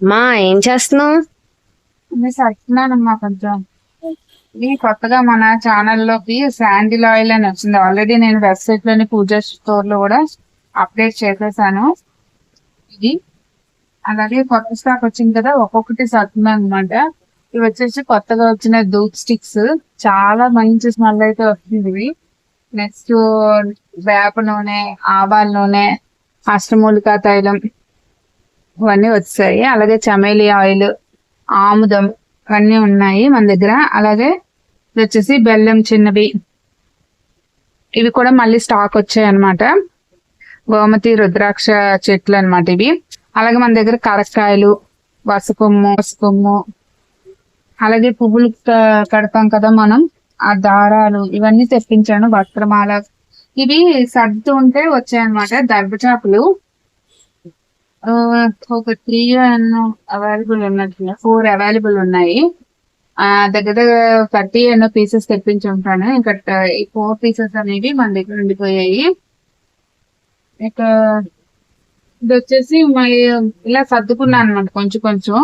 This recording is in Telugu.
మా ఏం చేస్తున్నావు? నేను కొంచెం. ఇది కొత్తగా మన ఛానల్లోకి శాండిల్ ఆయిల్ అని వచ్చింది. ఆల్రెడీ నేను వెబ్సైట్లోని పూజా స్టోర్లో కూడా అప్డేట్ చేసేసాను. ఇది. అలాగే కొత్త స్టాక్ వచ్చింది కదా ఒక్కొక్కటి సడుతున్నాను అనమాట ఇవి వచ్చేసి కొత్తగా వచ్చిన దూత్ స్టిక్స్ చాలా మంచి స్మెల్ అయితే వస్తుంది ఇవి. నెక్స్ట్ వేప నూనె ఆవాల నూనె అష్టమూలికా తైలం. ఇవన్నీ వచ్చాయి. అలాగే చమేలి ఆయిల్ ఆముదం ఇవన్నీ ఉన్నాయి మన దగ్గర. అలాగే ఇది వచ్చేసి బెల్లం చిన్నవి. ఇవి కూడా మళ్ళీ స్టాక్ వచ్చాయి అన్నమాట. గోమతి రుద్రాక్ష చెట్లు అన్నమాట ఇవి. అలాగే మన దగ్గర కరక్కాయలు వసకొమ్ము వసకొమ్ము అలాగే పువ్వులు కడతాం కదా మనం. ఆ దారాలు ఇవన్నీ తెప్పించాను. వస్త్రమాల. ఇవి సర్దు ఉంటే వచ్చాయన్నమాట. దర్భచాపులు. చేపలు ఒక త్రీ అవైలబుల్ ఉన్నట్టు ఫోర్ అవైలబుల్ ఉన్నాయి. ఆ దగ్గర దగ్గర థర్టీ ఎన్నో పీసెస్ తెప్పించి ఉంటాను ఇంకా ఈ ఫోర్ పీసెస్ అనేవి మన దగ్గర ఉండిపోయాయి. ఇక ఇది వచ్చేసి మళ్ళీ ఇలా సర్దుకున్నాను అనమాట కొంచెం కొంచెం.